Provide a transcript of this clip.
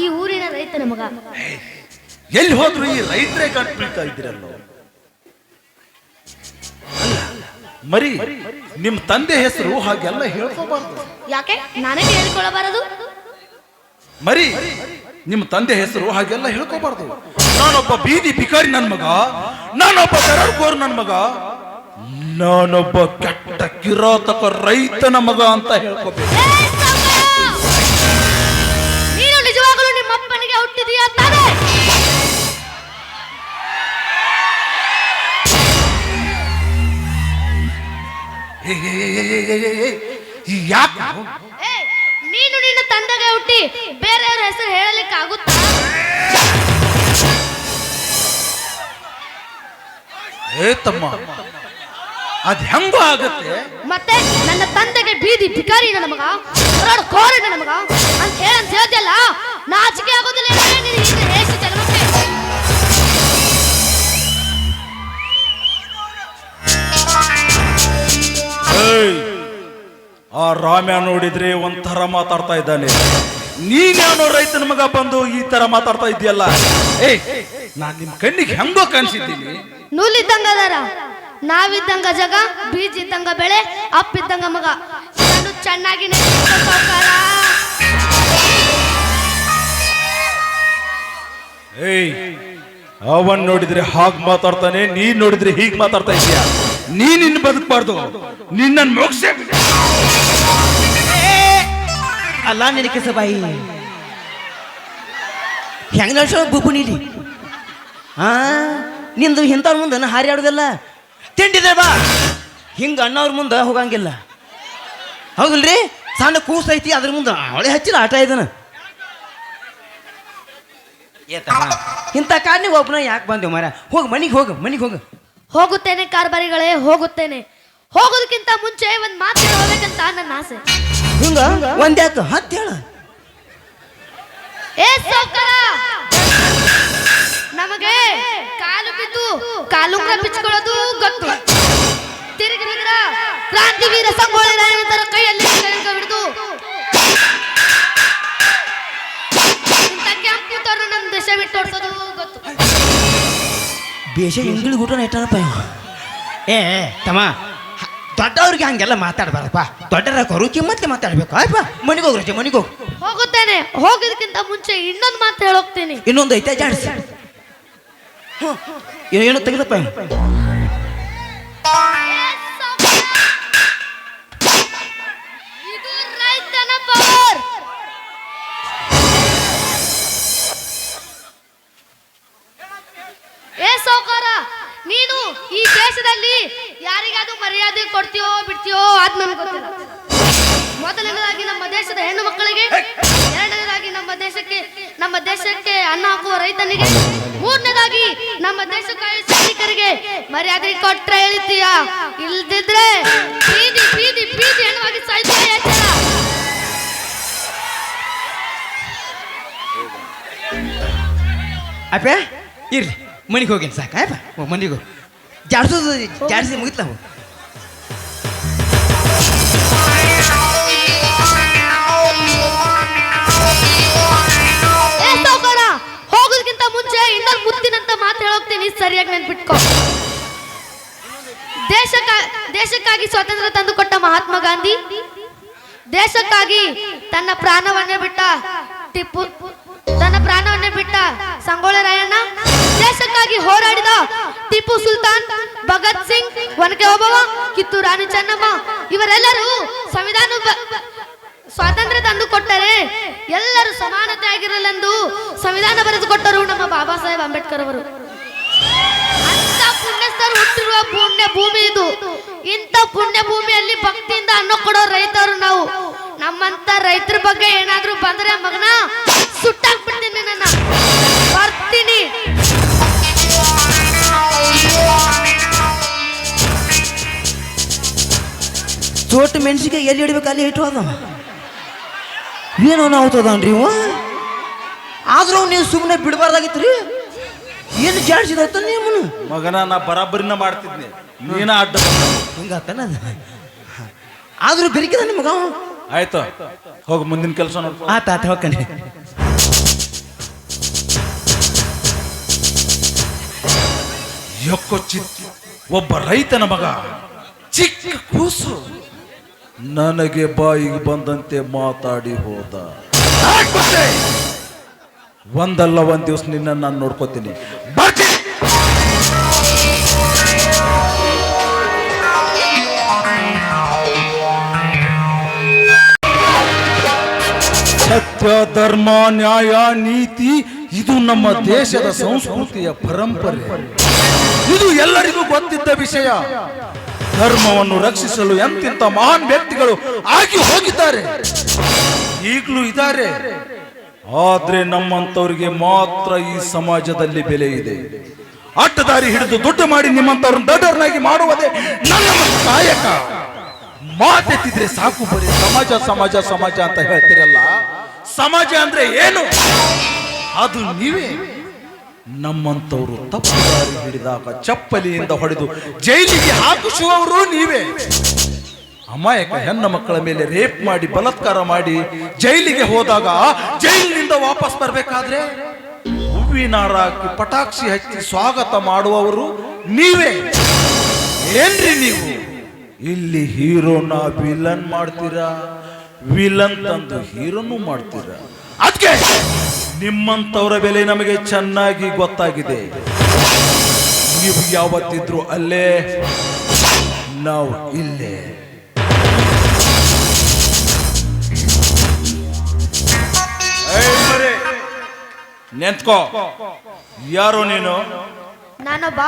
ಈ ಊರಿನ ರೈತನ ಮಗ. ಎಲ್ಲಿ ಹೋದ್ರು ಈ ರೈತರೇ ಕಾಟ್ ಬೀಳ್ತಾ ಇದ್ದೀರಲ್ಲ ಮರಿ ನಿಮ್ ತಂದೆ ಹೆಸರು ಹಾಗೆಲ್ಲ ಹೇಳ್ಕೋಬಾರ್ದು. ಯಾಕೆ? ನಾನೇ ಹೇಳ್ಕೊಳ್ಳಬಾರದು ಮರಿ ನಿಮ್ಮ ತಂದೆ ಹೆಸರು ಹಾಗೆಲ್ಲ ಹೇಳ್ಕೋಬಾರ್ದು. ನಾನೊಬ್ಬ ಬೀದಿ ಬಿಕಾರಿ ನನ್ ಮಗ ನಾನೊಬ್ಬ ಕರಡ್ಕೋರ್ ನನ್ ಮಗ ನಾನೊಬ್ಬ ಕೆಟ್ಟ ಕಿರಾತಕ ರೈತನ ಮಗ ಅಂತ ಹೇಳ್ಕೋಬೇಕು. ಯಾಕೆ? ನೀನು ನಿನ್ನ ತಂದೆಗೆ ಹುಟ್ಟಿ ಬೇರೆಯವ್ರ ಹೆಸರು ಹೇಳಲಿಕ್ಕೆ ಆಗುತ್ತಾ ಏ ತಮ್ಮ ಅದ್ ಹೆಂಗ ಆಗತ್ತೆ? ಮತ್ತೆ ನನ್ನ ತಂದೆಗೆ ಬೀದಿ ಭಿಕಾರಿ ನನ್ನ ಮಗ ಹೊರಡು ಕೋರಿ ನನ್ನ ಮಗ ಅಂತ ಹೇಳಂತ ಹೇಳ್ತಿಯಲ್ಲ? ನಾಚಿಕೆ ಆಗೋದಿಲ್ಲ ನಿನಗೆ ರಾಮ್ಯ ನೋಡಿದ್ರೆ ಒಂಥರ ಮಾತಾಡ್ತಾ ಇದ್ದಾನೆ. ನೀನ್ಯಾವನೋ ರೈತನ ಮಗ ಬಂದು ಈ ತರ ಮಾತಾಡ್ತಾ ಇದೆಯಲ್ಲ ಏಯ್ ನಾನ್ ನಿಮ್ ಕಣ್ಣಿಗೆ ಹೆಂಗೋ ಕಾಣಿಸಿದ್ದೀನಿ. ನೂಲಿದ್ದಂಗ ಅದಾರ ನಾವಿದ್ದಂಗ ಜಗ ಬೀಜ ಇದ್ದಂಗ ಬೆಳೆ ಅಪ್ಪಿದ್ದಂಗ ಮಗ. ಇದನ್ನು ಚೆನ್ನಾಗಿ ಸಾವ್ಕಾರ. ಏಯ್ ಅವನ್ ನೋಡಿದ್ರೆ ಹಾಗ್ ಮಾತಾಡ್ತಾನೆ ನೀನ್ ನೋಡಿದ್ರೆ ಹೀಗ್ ಮಾತಾಡ್ತಾ ಇದೀಯ ನೀನ್ ಇನ್ನು ಬದುಕಬಾರ್ದು. ನಿನ್ನ ಮೋಕ್ಷ ಅಲ್ಲ ನಿನಗೆ ಕೆಸಬಾಯಿ ಹೆಂಗ ಹೆಂಗ್ ನಡ್ಸೋ ಬುಬ್ಬು ನೀಲಿ? ಹಾ ನಿಂದು ಇಂಥವ್ರ ಮುಂದೆ ನಾ ಹಾರಿ ಆಡೋದಿಲ್ಲ? ತಿಂಡಿದೆ ಬಾ. ಹಿಂಗೆ ಅಣ್ಣವ್ರ ಮುಂದೆ ಹೋಗಂಗಿಲ್ಲ. ಹೌದಲ್ರಿ? ಸಣ್ಣ ಕೂಸ್ ಐತಿ ಅದ್ರ ಮುಂದೆ ಅವಳೆ ಹಚ್ಚಿಲ್ಲ ಆಟ ಇದನ ಇಂಥ ಕಾಡ್ನಿಗೆ ಒಬ್ಬನ ಯಾಕೆ ಬಂದೆವು ಮಾರ ಹೋಗು ಮನೆಗೆ ಹೋಗು ಮನೆಗೆ ಹೋಗು. ಹೋಗುತ್ತೇನೆ ಕಾರ್ಬಾರಿಗಳೇ ಹೋಗುತ್ತೇನೆ. ಹೋಗೋದಕ್ಕಿಂತ ಮುಂಚೆ ಒಂದು ಮಾತು ಹೋಗಬೇಕಂತ ನನ್ನ ಆಸೆ. ಹಿಂಗ ಒಂದ್ಯಾಕ ಹತ್ತು ಹೇಳ? ಏ ಸಾವ್ಕಾರ ನಮಗೆ ಕಾಲು ಬಿದ್ದು ಕಾಲು ಬಿಚ್ಕೊಳ್ಳೋದು ಗೊತ್ತು. ತಿರುಗಿ ಬಿದ್ರ ಕ್ರಾಂತಿವೀರ ಸಂಗೊಳ್ಳಿ ರಾಯನ ತರ ಕೈಯಲ್ಲಿ ಕೈಗೆ ಹಿಡಿದು. ಇಂಥ ನಮ್ಮ ದೇಶ ಬಿಟ್ಟು ಓಡ್ಸೋದು ಗೊತ್ತು. ಬೇಷ ಇಂಗ್ಳಿ ಊಟನ ಇಟ್ಟಾರಪ್ಪ ಇವ ಏ ಏ, ತಮ್ಮ ದೊಡ್ಡವ್ರಿಗೆ ಹಂಗೆಲ್ಲ ಮಾತಾಡ್ಬಾರಪ್ಪ. ದೊಡ್ಡರ ಕರು ಮತ್ತೆ ಮಾತಾಡ್ಬೇಕು. ಆಯ್ಪಾ ಮನಿಗೆ ಹೋಗ್ರಜೆ ಮನಿಗೆ ಹೋಗು. ಹೋಗುತ್ತೇನೆ. ಹೋಗೋದಕ್ಕಿಂತ ಮುಂಚೆ ಇನ್ನೊಂದು ಮಾತು ಹೇಳೋಗ್ತೀನಿ. ಇನ್ನೊಂದು ಐತೆ ಜಾಡಿಸಿ. ಏನು ತೆಗೆದಪ್ಪ ಏ ನೀನು ಈ ದೇಶದಲ್ಲಿ ಯಾರಿಗಾದ್ರೂ ಮರ್ಯಾದೆ ಕೊಡ್ತೀಯೋ ಬಿಡ್ತೀಯೋ ಅದ್ ನಮ್ಗೆ ಗೊತ್ತಿಲ್ಲ. ಮೊದಲನೇದಾಗಿ ನಮ್ಮ ದೇಶದ ಹೆಣ್ಣು ಮಕ್ಕಳಿಗೆ, ಎರಡನೇದಾಗಿ ನಮ್ಮ ದೇಶಕ್ಕೆ ನಮ್ಮ ದೇಶಕ್ಕೆ ಅನ್ನ ಹಾಕುವ ರೈತನಿಗೆ, ಮೂರನೇದಾಗಿ ನಮ್ಮ ದೇಶಕ್ಕಾಗಿ ಸೈನಿಕರಿಗೆ ಮರ್ಯಾದೆ ಕೊಟ್ರೆ ಹೇಳ್ತೀಯ? ಇಲ್ದಿದ್ರೆ ಬೀದಿ ಬೀದಿ ಬೀದಿ ಹೆಣ್ಣುವಾಗಿ ಸಾಯ್ತಾ ಅಪ್ಪ, ಇರ್ಲಿ, ಮನೆಗೆ ಹೋಗಿನ್ ಸಾಕು, ಅಪ್ಪ. ಮನೆಗೆ ಹೋಗಿ. ಜಾಡ್ಸೋದು ಜಾಡ್ಸಿ ಮುಗಿತ್ಲ ಹೋಗೋದಕ್ಕಿಂತ ಮುಂಚೆ ಇನ್ನೊಂದು ಮುತ್ತಿನಂತ ಮಾತು ಹೇಳೋಗ್ತೀನಿ, ಸರಿಯಾಗಿ ನೆನ್ಪಿಟ್ಕೋ. ದೇಶಕ್ಕ, ದೇಶಕ್ಕಾಗಿ ಸ್ವಾತಂತ್ರ್ಯ ತಂದುಕೊಟ್ಟ ಮಹಾತ್ಮ ಗಾಂಧಿ, ದೇಶಕ್ಕಾಗಿ ತನ್ನ ಪ್ರಾಣವನ್ನೇ ಬಿಟ್ಟ ಟಿಪ್ಪು, ತನ್ನ ಪ್ರಾಣವನ್ನೇ ಬಿಟ್ಟ ಸಂಗೊಳ್ಳಿ ರಾಯಣ್ಣ ಟಿಪ್ಪು ಸುಲ್ತಾನ್, ಭಗತ್ ಸಿಂಗ್ ಒನಕೆ ಓಬವ್ವ ಕಿತ್ತೂರು ರಾಣಿ ಚೆನ್ನಮ್ಮ, ಇವರೆಲ್ಲರೂ ಸಂವಿಧಾನ ಸ್ವಾತಂತ್ರ್ಯ ತಂದು ಕೊಟ್ಟರೆ ಎಲ್ಲರೂ ಸಮಾನತೆ ಆಗಿರಲೆಂದು ಸಂವಿಧಾನ ಬರೆದು ಕೊಟ್ಟರು ನಮ್ಮ ಬಾಬಾ ಸಾಹೇಬ್ ಅಂಬೇಡ್ಕರ್ ಅವರು. ಅಂತ ಪುಣ್ಯಸ್ಥರು ಹುಟ್ಟಿರುವ ಪುಣ್ಯ ಭೂಮಿ ಇದು. ಇಂಥ ಪುಣ್ಯ ಭೂಮಿಯಲ್ಲಿ ಭಕ್ತಿಯಿಂದ ಅನ್ನ ಕೊಡೋ ರೈತರು ನಾವು. ನಮ್ಮಂತ ರೈತರ ಬಗ್ಗೆ ಏನಾದ್ರೂ ಬಂದ್ರೆ ಮಗನ ಸೋಟು ಮೆಣಸಿಗೆ ಎಲ್ಲಿ ಹಿಡಿಬೇಕು ಅಲ್ಲಿ ಇಟ್ಟು ಅದ ಏನೋ ನಾವು ಇವ? ಆದ್ರೂ ನೀವು ಸುಮ್ಮನೆ ಬಿಡಬಾರ್ದಾಗಿತ್ತು ರೀ ಏನು ಚಾನ್ಸ್ ಇದಾಯ್ತ ನಿಮ್ಮನ್ನು? ಮಗನ ನಾ ಬರಾಬರಿನ ಮಾಡ್ತಿದ್ನಿ. ನೀನ ಅಡ್ಡ ಹಿಂಗಾತನ ಆದ್ರೂ ಬೆರಿಕಿದ ಮಗ ಆಯ್ತು. ಹೋಗಿ ಮುಂದಿನ ಕೆಲಸ ಆತ ಆತ ಹೋಗ್ಕಣಿ. ಯೊಕ್ಕೊ ಚಿಕ್ಕ ಒಬ್ಬ ರೈತನ ಮಗ ಚಿಕ್ಕ ಕೂಸು. ನನಗೆ ಬಾಯಿಗೆ ಬಂದಂತೆ ಮಾತಾಡಿ ಹೋದ. ಒಂದಲ್ಲ ಒಂದ್ ದಿವಸ ನಿನ್ನ ನಾನು ನೋಡ್ಕೋತೀನಿ. ಸತ್ಯ ಧರ್ಮ ನ್ಯಾಯ ನೀತಿ ಇದು ನಮ್ಮ ದೇಶದ ಸಂಸ್ಕೃತಿಯ ಪರಂಪರೆ. ಇದು ಎಲ್ಲರಿಗೂ ಗೊತ್ತಿದ್ದ ವಿಷಯ. ಧರ್ಮವನ್ನು ರಕ್ಷಿಸಲು ಎಂತಿಂತ ಮಹಾನ್ ವ್ಯಕ್ತಿಗಳು ಆಗಿ ಹೋಗಿದ್ದಾರೆ. ಈಗಲೂ ಇದ್ದಾರೆ. ಆದ್ರೆ ನಮ್ಮಂತವರಿಗೆ ಮಾತ್ರ ಈ ಸಮಾಜದಲ್ಲಿ ಬೆಲೆ ಇದೆ. ಅಟ್ಟದಾರಿ ಹಿಡಿದು ದುಡ್ಡು ಮಾಡಿ ನಿಮ್ಮಂತವ್ರನ್ನ ದೊಡ್ಡವರನ್ನಾಗಿ ಮಾಡುವುದೇ ನನ್ನ ಕಾಯಕ ಮಾತೆತ್ತಿದ್ರೆ ಸಾಕು ಬರೀ ಸಮಾಜ ಸಮಾಜ ಸಮಾಜ ಅಂತ ಹೇಳ್ತಿರಲ್ಲ. ಸಮಾಜ ಅಂದ್ರೆ ಏನು? ಅದು ನೀವೇ. ನಮ್ಮಂತವರು ತಪ್ಪು ದಾರಿ ಹಿಡಿದಾಗ ಚಪ್ಪಲಿಯಿಂದ ಹೊಡೆದು ಜೈಲಿಗೆ ಹಾಕಿಸುವವರು ನೀವೇ. ಅಮಾಯಕ ಹೆಣ್ಣು ಮಕ್ಕಳ ಮೇಲೆ ರೇಪ್ ಮಾಡಿ, ಬಲತ್ಕಾರ ಮಾಡಿ ಜೈಲಿಗೆ ಹೋದಾಗ ಜೈಲಿನಿಂದ ವಾಪಸ್ ಬರಬೇಕಾದ್ರೆ ಹೂವಿನಾರಾಕಿ ಪಟಾಕ್ಷಿ ಹಚ್ಚಿ ಸ್ವಾಗತ ಮಾಡುವವರು ನೀವೇ. ಏನ್ರಿ ನೀವು? ಇಲ್ಲಿ ಹೀರೋನ ವಿಲನ್ ಮಾಡ್ತೀರಾ? ವಿಲನ್ ತಂದು ಹೀರೋನು ಮಾಡ್ತೀರಾ? ಅದಕ್ಕೆ ನಿಮ್ಮಂತವರ ಬೆಲೆ ನಮಗೆ ಚೆನ್ನಾಗಿ ಗೊತ್ತಾಗಿದೆ. ನೀವು ಯಾವತ್ತಿದ್ರು ಅಲ್ಲೇ ನಾವು ಇಲ್ಲೇ. ನೆನ್ತ್ಕೋ ಯಾರು ನೀನು? ನಾನೊಬ್ಬ